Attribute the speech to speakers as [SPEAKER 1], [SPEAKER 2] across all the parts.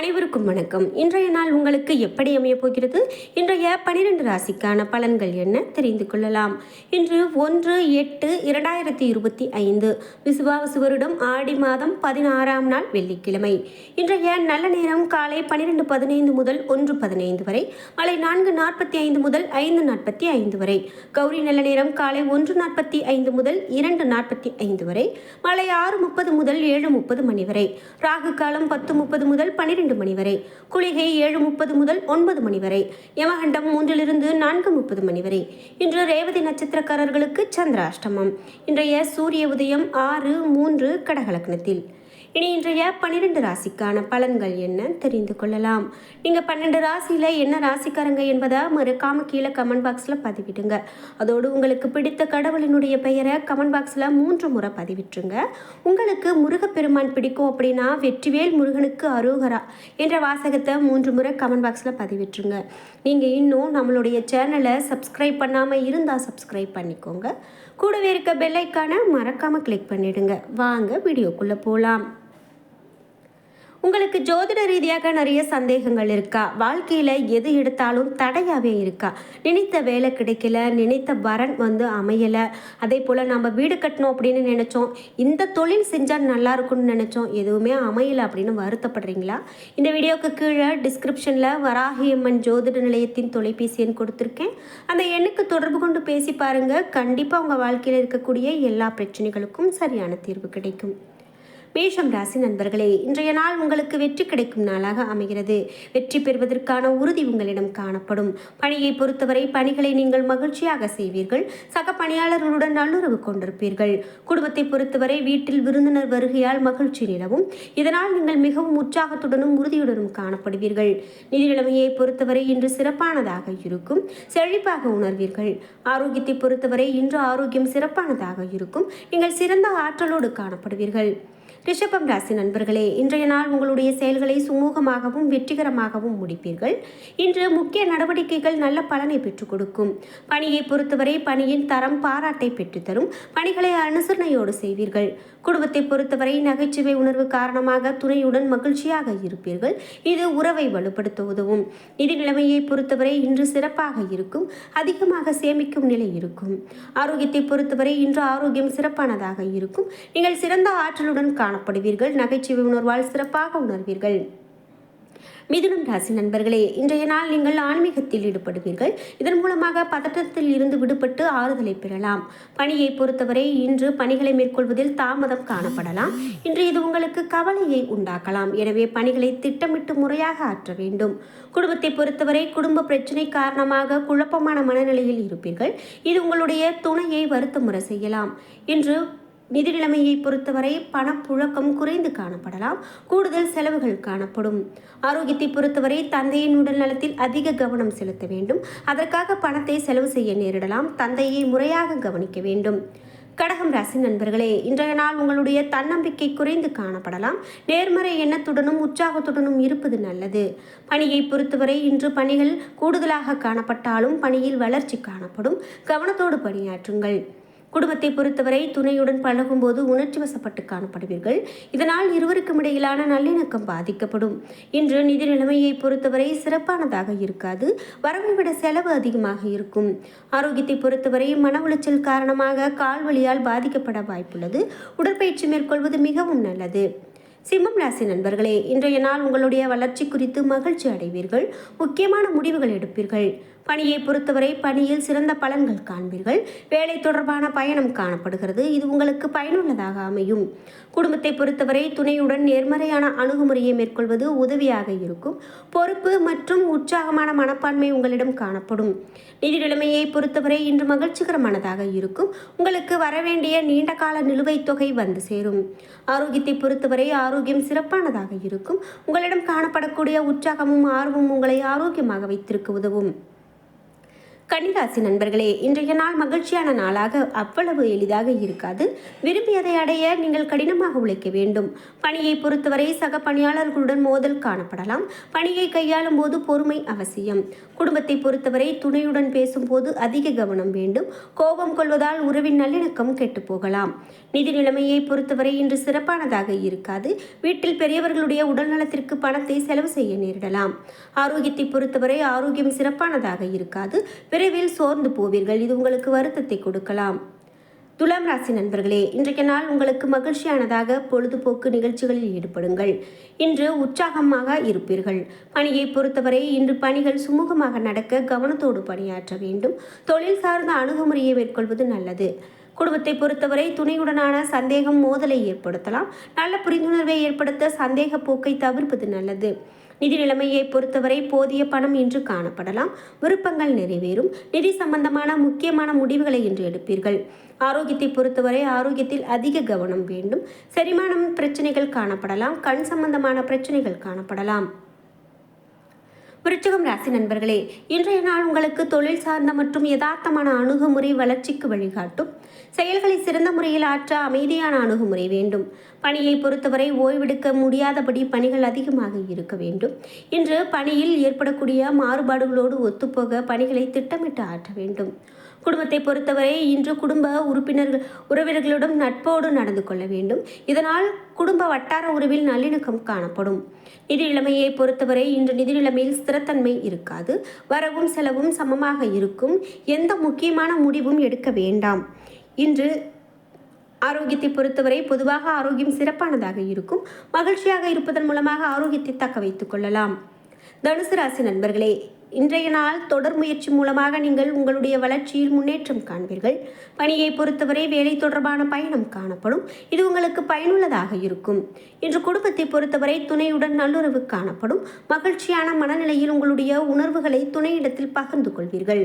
[SPEAKER 1] அனைவருக்கும் வணக்கம். இன்றைய நாள் உங்களுக்கு எப்படி அமையப் போகிறது? இன்றைய பனிரெண்டு ராசிக்கான பலன்கள் என்ன? தெரிந்து கொள்ளலாம். இன்று ஒன்று எட்டு இரண்டாயிரத்தி இருபத்தி ஐந்து. விசுவாவசு வருடம் ஆடி மாதம் பதினாறாம் நாள் வெள்ளிக்கிழமை. இன்றைய நல்ல நேரம் காலை பனிரெண்டு பதினைந்து முதல் ஒன்று பதினைந்து வரை மாலை நான்கு நாற்பத்தி ஐந்து முதல் ஐந்து நாற்பத்தி ஐந்து வரை. கௌரி நல்ல நேரம் காலை ஒன்று நாற்பத்தி ஐந்து முதல் இரண்டு நாற்பத்தி ஐந்து வரை மாலை ஆறு முப்பது முதல் ஏழு முப்பது மணி வரை. ராகு காலம் பத்து முப்பது முதல் பனிரெண்டு பன்னிரெண்டு மணி வரை. குளிகை ஏழு முப்பது முதல் ஒன்பது மணி வரை. யமகண்டம் மூன்றிலிருந்து நான்கு முப்பது மணி வரை. இன்று ரேவதி நட்சத்திரக்காரர்களுக்கு சந்திராஷ்டமம். இன்றைய சூரிய உதயம் ஆறு மூன்று கடகலக்னத்தில் இனி இன்றைய பன்னிரெண்டு ராசிக்கான பலன்கள் என்ன தெரிந்து கொள்ளலாம். நீங்கள் பன்னெண்டு ராசியில் என்ன ராசிக்காரங்க என்பதை மறக்காம கீழே கமெண்ட் பாக்ஸில் பதிவிடுங்க. அதோடு உங்களுக்கு பிடித்த கடவுளினுடைய பெயரை கமெண்ட் பாக்ஸில் மூன்று முறை பதிவிட்டுருங்க. உங்களுக்கு முருகப்பெருமான் பிடிக்கும் அப்படின்னா வெற்றிவேல் முருகனுக்கு அரோகரா என்ற வாசகத்தை மூன்று முறை கமெண்ட் பாக்ஸில் பதிவிட்டுருங்க. நீங்கள் இன்னும் நம்மளுடைய சேனலை சப்ஸ்கிரைப் பண்ணாமல் இருந்தால் சப்ஸ்கிரைப் பண்ணிக்கோங்க. கூடவே இருக்க பெல்லைக்கான மறக்காமல் கிளிக் பண்ணிடுங்க. வாங்க வீடியோக்குள்ளே போகலாம் உங்களுக்கு ஜோதிட ரீதியாக நிறைய சந்தேகங்கள் இருக்கா? வாழ்க்கையில் எது எடுத்தாலும் தடையாகவே இருக்கா? நினைத்த வேலை கிடைக்கல நினைத்த வரன் வந்து அமையலை. அதே போல் நம்ம வீடு கட்டணும் அப்படின்னு நினச்சோம். இந்த தொழில் செஞ்சால் நல்லா இருக்கும்னு நினச்சோம். எதுவுமே அமையலை அப்படின்னு வருத்தப்படுறீங்களா? இந்த வீடியோவுக்கு கீழே டிஸ்கிரிப்ஷனில் வராகியம்மன் ஜோதிட நிலையத்தின் தொலைபேசி எண் கொடுத்துருக்கேன். அந்த எண்ணுக்கு தொடர்பு கொண்டு பேசி பாருங்கள் கண்டிப்பாக உங்கள் வாழ்க்கையில் இருக்கக்கூடிய எல்லா பிரச்சனைகளுக்கும் சரியான தீர்வு கிடைக்கும். மேஷம் ராசி நண்பர்களே இன்றைய நாள் உங்களுக்கு வெற்றி கிடைக்கும் நாளாக அமைகிறது. வெற்றி பெறுவதற்கான உறுதி உங்களிடம் காணப்படும். பணியை பொறுத்தவரை பணிகளை நீங்கள் மகிழ்ச்சியாக செய்வீர்கள். சக பணியாளர்களுடன் நல்லுறவு கொண்டிருப்பீர்கள். குடும்பத்தை பொறுத்தவரை வீட்டில் விருந்தினர் வருகையால் மகிழ்ச்சி நிலவும். இதனால் நீங்கள் மிகவும் உற்சாகத்துடனும் உறுதியுடனும் காணப்படுவீர்கள். நிதி நிலைமையை பொறுத்தவரை இன்று சிறப்பானதாக இருக்கும். செழிப்பாக உணர்வீர்கள். ஆரோக்கியத்தை பொறுத்தவரை இன்று ஆரோக்கியம் சிறப்பானதாக இருக்கும். நீங்கள் சிறந்த ஆற்றலோடு காணப்படுவீர்கள். ரிஷபம் ராசி நண்பர்களே இன்றைய நாள் உங்களுடைய செயல்களை சுமூகமாகவும் வெற்றிகரமாகவும் முடிப்பீர்கள். இன்று முக்கிய நடவடிக்கைகள் நல்ல பலனை பெற்றுக் கொடுக்கும். பணியை பொறுத்தவரை பணியின் தரம் பாராட்டை பெற்றுத்தரும் பணிகளை அனுசரணையோடு செய்வீர்கள். குடும்பத்தை பொறுத்தவரை நகைச்சுவை உணர்வு காரணமாக துணையுடன் மகிழ்ச்சியாக இருப்பீர்கள். இது உறவை வலுப்படுத்த உதவும் நிதி நிலைமையை பொறுத்தவரை இன்று சிறப்பாக இருக்கும் அதிகமாக சேமிக்கும் நிலை இருக்கும். ஆரோக்கியத்தை பொறுத்தவரை இன்று ஆரோக்கியம் சிறப்பானதாக இருக்கும். நீங்கள் சிறந்த ஆற்றலுடன் காணப்படுவீர்கள் நகைச்சுவை உணர்வால் சிறப்பாக உணர்வீர்கள். மிதுனம் ராசி நண்பர்களே இன்றைய நாள் நீங்கள் ஆன்மீகத்தில் ஈடுபடுவீர்கள். இதன் மூலமாக பதட்டத்தில் இருந்து விடுபட்டு ஆறுதலை பெறலாம். பணியை பொறுத்தவரை இன்று பணிகளை மேற்கொள்வதில் தாமதம் காணப்படலாம். இன்று இது உங்களுக்கு கவலையை உண்டாக்கலாம். எனவே பணிகளை திட்டமிட்டு முறையாக ஆற்ற வேண்டும். குடும்பத்தை பொறுத்தவரை குடும்ப பிரச்சனை காரணமாக குழப்பமான மனநிலையில் இருப்பீர்கள். இது உங்களுடைய துணையை வருத்தமுறை செய்யலாம். இன்று நிதி நிலைமையை பொறுத்தவரை பணப்புழக்கம் குறைந்து காணப்படலாம். கூடுதல் செலவுகள் காணப்படும். ஆரோக்கியத்தை பொறுத்தவரை தந்தையின் உடல் நலத்தில் அதிக கவனம் செலுத்த வேண்டும். அதற்காக பணத்தை செலவு செய்ய நேரிடலாம். தந்தையை முறையாக கவனிக்க வேண்டும். கடகம் ராசி நண்பர்களே இன்றைய நாள் உங்களுடைய தன்னம்பிக்கை குறைந்து காணப்படலாம். நேர்மறை எண்ணத்துடனும் உற்சாகத்துடனும் இருப்பது நல்லது. பணியை பொறுத்தவரை இன்று பணிகள் கூடுதலாக காணப்பட்டாலும் பணியில் வளர்ச்சி காணப்படும். கவனத்தோடு பணியாற்றுங்கள். குடும்பத்தை பொறுத்தவரை துணையுடன் பழகும்போது உணர்ச்சி வசப்பட்டு காணப்படுவீர்கள். இதனால் இருவருக்கும் இடையிலான நல்லிணக்கம் பாதிக்கப்படும். இன்று நிதி நிலைமையை பொறுத்தவரை சிறப்பானதாக இருக்காது. வரவை விட செலவு அதிகமாக இருக்கும். ஆரோக்கியத்தை பொறுத்தவரை மன உளைச்சல் காரணமாக கால் வலியால் பாதிக்கப்பட வாய்ப்புள்ளது. உடற்பயிற்சி மேற்கொள்வது மிகவும் நல்லது. சிம்மம் ராசி நண்பர்களே இன்றைய நாள் உங்களுடைய வளர்ச்சி குறித்து மகிழ்ச்சி அடைவீர்கள். முக்கியமான முடிவுகள் எடுப்பீர்கள். பணியை பொறுத்தவரை பணியில் சிறந்த பலன்கள் காண்பீர்கள். வேலை தொடர்பான பயணம் காணப்படுகிறது. இது உங்களுக்கு பயனுள்ளதாக அமையும். குடும்பத்தை பொறுத்தவரை துணையுடன் நேர்மறையான அணுகுமுறையை மேற்கொள்வது உதவியாக இருக்கும். பொறுப்பு மற்றும் உற்சாகமான மனப்பான்மை உங்களிடம் காணப்படும். நிதி நிலைமையை பொறுத்தவரை இன்று மகிழ்ச்சிகரமானதாக இருக்கும். உங்களுக்கு வரவேண்டிய நீண்டகால நிலுவைத் தொகை வந்து சேரும். ஆரோக்கியத்தை பொறுத்தவரை ஆரோக்கியம் சிறப்பானதாக இருக்கும். உங்களிடம் காணப்படக்கூடிய உற்சாகமும் ஆர்வமும் உங்களை ஆரோக்கியமாக வைத்திருக்க உதவும். கன்னிராசி நண்பர்களே இன்றைய நாள் மகிழ்ச்சியான நாளாக அவ்வளவு எளிதாக இருக்காது. விரும்பியதை அடைய நீங்கள் கடினமாக உழைக்க வேண்டும். பணியை பொறுத்தவரை சக பணியாளர்களுடன் மோதல் காணப்படலாம். பணியை கையாளும் போது பொறுமை அவசியம். குடும்பத்தை பொறுத்தவரை துணையுடன் பேசும்போது அதிக கவனம் வேண்டும். கோபம் கொள்வதால் உறவின் நல்லிணக்கம் கெட்டு போகலாம். நிதி நிலைமையை பொறுத்தவரை இன்று சிறப்பானதாக இருக்காது. வீட்டில் பெரியவர்களுடைய உடல்நலத்திற்கு பணத்தை செலவு செய்ய நேரிடலாம். ஆரோக்கியத்தை பொறுத்தவரை ஆரோக்கியம் சிறப்பானதாக இருக்காது. விரைவில் சோர்ந்து போவீர்கள். இது உங்களுக்கு வருத்தத்தை கொடுக்கலாம். துலாம் ராசி நண்பர்களே இன்றைய நாள் உங்களுக்கு மகிழ்ச்சியானதாக பொழுதுபோக்கு நிகழ்ச்சிகளில் ஈடுபடுங்கள். இன்று உற்சாகமாக இருப்பீர்கள். பணியை பொறுத்தவரை இன்று பணிகள் சுமூகமாக நடக்க கவனத்தோடு பணியாற்ற வேண்டும். தொழில் சார்ந்த அணுகுமுறையை மேற்கொள்வது நல்லது. குடும்பத்தை பொறுத்தவரை துணையுடனான சந்தேகம் மோதலை ஏற்படுத்தலாம். நல்ல புரிந்துணர்வை ஏற்படுத்த சந்தேக போக்கை தவிர்ப்பது நல்லது. நிதி நிலைமையை பொறுத்தவரை போதிய பணம் இன்று காணப்படலாம். விருப்பங்கள் நிறைவேறும். நிதி சம்பந்தமான முக்கியமான முடிவுகளை இன்று எடுப்பீர்கள். ஆரோக்கியத்தை பொறுத்தவரை ஆரோக்கியத்தில் அதிக கவனம் வேண்டும். செரிமானம் பிரச்சனைகள் காணப்படலாம். கண் சம்பந்தமான பிரச்சனைகள் காணப்படலாம். விருச்சகம் ராசி நண்பர்களே இன்றைய நாள் உங்களுக்கு தொழில் சார்ந்த மற்றும் யதார்த்தமான அணுகுமுறை வளர்ச்சிக்கு வழிகாட்டும். செயல்களை சிறந்த முறையில் ஆற்ற அமைதியான அணுகுமுறை வேண்டும். பணியை பொறுத்தவரை ஓய்வெடுக்க முடியாதபடி பணிகள் அதிகமாக இருக்க வேண்டும். இன்று பணியில் ஏற்படக்கூடிய மாறுபாடுகளோடு ஒத்துப்போக பணிகளை திட்டமிட்டு ஆற்ற வேண்டும். குடும்பத்தை பொறுத்தவரை இன்று குடும்ப உறுப்பினர்கள் உறவினர்களிடம் நட்போடு நடந்து கொள்ள வேண்டும். இதனால் குடும்ப வட்டார உறவில் நல்லிணக்கம் காணப்படும். நிதி நிலைமையை பொறுத்தவரை இன்று நிதி நிலைமையில் ஸ்திரத்தன்மை இருக்காது. வரவும் செலவும் சமமாக இருக்கும். எந்த முக்கியமான முடிவும் எடுக்க வேண்டாம். இன்று ஆரோக்கியத்தை பொறுத்தவரை பொதுவாக ஆரோக்கியம் சிறப்பானதாக இருக்கும். மகிழ்ச்சியாக இருப்பதன் மூலமாக ஆரோக்கியத்தை தக்க வைத்துக் கொள்ளலாம். தனுசு ராசி நண்பர்களே இன்றைய நாள் தொடர் முயற்சி மூலமாக நீங்கள் உங்களுடைய வளர்ச்சியில் முன்னேற்றம் காண்பீர்கள். பணியை பொறுத்தவரை வேலை தொடர்பான பயணம் காணப்படும். இது உங்களுக்கு பயனுள்ளதாக இருக்கும். இன்று குடும்பத்தை பொறுத்தவரை துணையுடன் நல்லுறவு காணப்படும். மகிழ்ச்சியான மனநிலையில் உங்களுடைய உணர்வுகளை துணையிடத்தில் பகிர்ந்து கொள்வீர்கள்.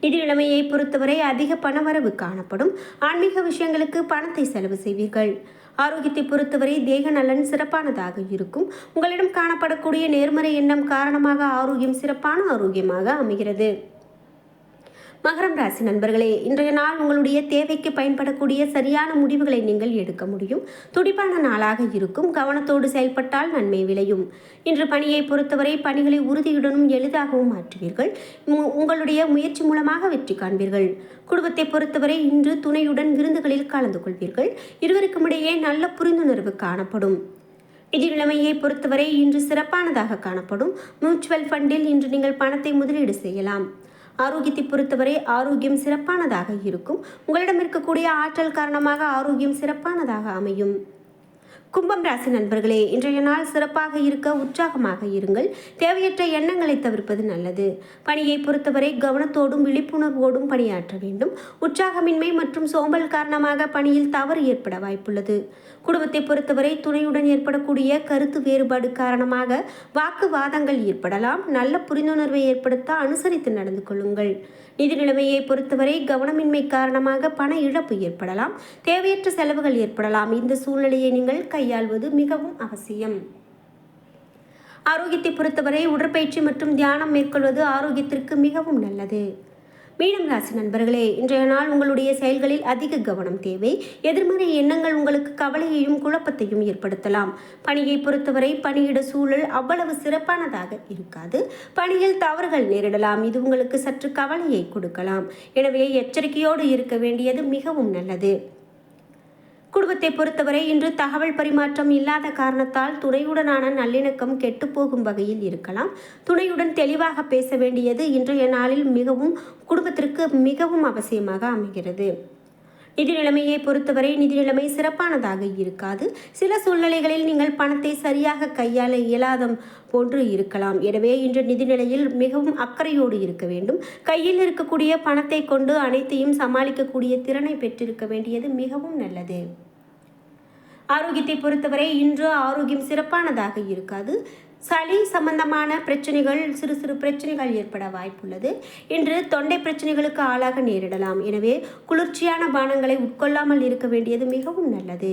[SPEAKER 1] நிதி நிலைமையை பொறுத்தவரை அதிக பணவரவு காணப்படும். ஆன்மீக விஷயங்களுக்கு பணத்தை செலவு செய்வீர்கள். ஆரோக்கியத்தை பொறுத்தவரை தேக நலன் சிறப்பானதாக இருக்கும். உங்களிடம் காணப்படக்கூடிய நேர்மறை எண்ணம் காரணமாக ஆரோக்கியம் சிறப்பான ஆரோக்கியமாக அமைகிறது. மகரம் ராசி நண்பர்களே இன்றைய நாள் உங்களுடைய தேவைக்கு பயன்படக்கூடிய சரியான முடிவுகளை நீங்கள் எடுக்க முடியும். துடிப்பான நாளாக இருக்கும். கவனத்தோடு செயல்பட்டால் நன்மை விளையும். இன்று பணியை பொறுத்தவரை பணிகளை உறுதியுடனும் எளிதாகவும் மாற்றுவீர்கள். உங்களுடைய முயற்சி மூலமாக வெற்றி காண்பீர்கள். குடும்பத்தை பொறுத்தவரை இன்று துணையுடன் விருந்துகளில் கலந்து கொள்வீர்கள். இருவருக்கும் இடையே நல்ல புரிந்துணர்வு காணப்படும். நிதிநிலைமையை பொறுத்தவரை இன்று சிறப்பானதாக காணப்படும். மியூச்சுவல் ஃபண்டில் இன்று நீங்கள் பணத்தை முதலீடு செய்யலாம். ஆரோக்கியத்தை பொறுத்தவரை ஆரோக்கியம் சிறப்பானதாக இருக்கும். உங்களிடம் இருக்கக்கூடிய ஆற்றல் காரணமாக ஆரோக்கியம் சிறப்பானதாக அமையும். கும்பம் ராசி நண்பர்களே இன்றைய நாள் சிறப்பாக இருக்க உற்சாகமாக இருங்கள். தேவையற்ற எண்ணங்களை தவிர்ப்பது நல்லது. பணியை பொறுத்தவரை கவனத்தோடும் விழிப்புணர்வோடும் பணியாற்ற வேண்டும். உற்சாகமின்மை மற்றும் சோம்பல் காரணமாக பணியில் தவறு ஏற்பட வாய்ப்புள்ளது. குடும்பத்தை பொறுத்தவரை துணையுடன் ஏற்படக்கூடிய கருத்து வேறுபாடு காரணமாக வாக்குவாதங்கள் ஏற்படலாம். நல்ல புரிந்துணர்வை ஏற்படுத்த அனுசரித்து நடந்து கொள்ளுங்கள். நிதி நிலைமையை பொறுத்தவரை கவனமின்மை காரணமாக பண இழப்பு ஏற்படலாம். தேவையற்ற செலவுகள் ஏற்படலாம். இந்த சூழ்நிலையை நீங்கள் கையாள்வது மிகவும் அவசியம். ஆரோக்கியத்தை பொறுத்தவரை உடற்பயிற்சி மற்றும் தியானம் மேற்கொள்வது ஆரோக்கியத்திற்கு மிகவும் நல்லது. மீனம் ராசி நண்பர்களே இன்றைய நாள் உங்களுடைய செயல்களில் அதிக கவனம் தேவை. எதிர்மறை எண்ணங்கள் உங்களுக்கு கவலையையும் குழப்பத்தையும் ஏற்படுத்தலாம். பணியை பொறுத்தவரை பணியிட சூழல் அவ்வளவு சிறப்பானதாக இருக்காது. பணியில் தவறுகள் நேரிடலாம். இது உங்களுக்கு சற்று கவலையை கொடுக்கலாம். எனவே எச்சரிக்கையோடு இருக்க வேண்டியது மிகவும் நல்லது. குடும்பத்தை பொறுத்தவரை இன்று தகவல் பரிமாற்றம் இல்லாத காரணத்தால் துணையுடனான நல்லிணக்கம் கெட்டுப்போகும் வகையில் இருக்கலாம். துணையுடன் தெளிவாக பேச வேண்டியது இன்றைய நாளில் மிகவும் குடும்பத்திற்கு மிகவும் அவசியமாக அமைகிறது. நிதி நிலைமையை பொறுத்தவரை நிதி நிலைமை சிறப்பானதாக இருக்காது. சில சூழ்நிலைகளில் நீங்கள் பணத்தை சரியாக கையாள இயலாத போன்று இருக்கலாம். எனவே இன்று நிதி நிலையில் மிகவும் அக்கறையோடு இருக்க வேண்டும். கையில் இருக்கக்கூடிய பணத்தை கொண்டு அனைத்தையும் சமாளிக்கக்கூடிய திறனை பெற்றிருக்க வேண்டியது மிகவும் நல்லது. ஆரோக்கியத்தை பொறுத்தவரை இன்று ஆரோக்கியம் சிறப்பானதாக இருக்காது. சளி சம்பந்தமான பிரச்சனைகள் சிறு சிறு பிரச்சனைகள் ஏற்பட வாய்ப்புள்ளது. இன்று தொண்டை பிரச்சனைகளுக்கு ஆளாக நேரிடலாம். எனவே குளிர்ச்சியான பானங்களை உட்கொள்ளாமல் இருக்க வேண்டியது மிகவும் நல்லது.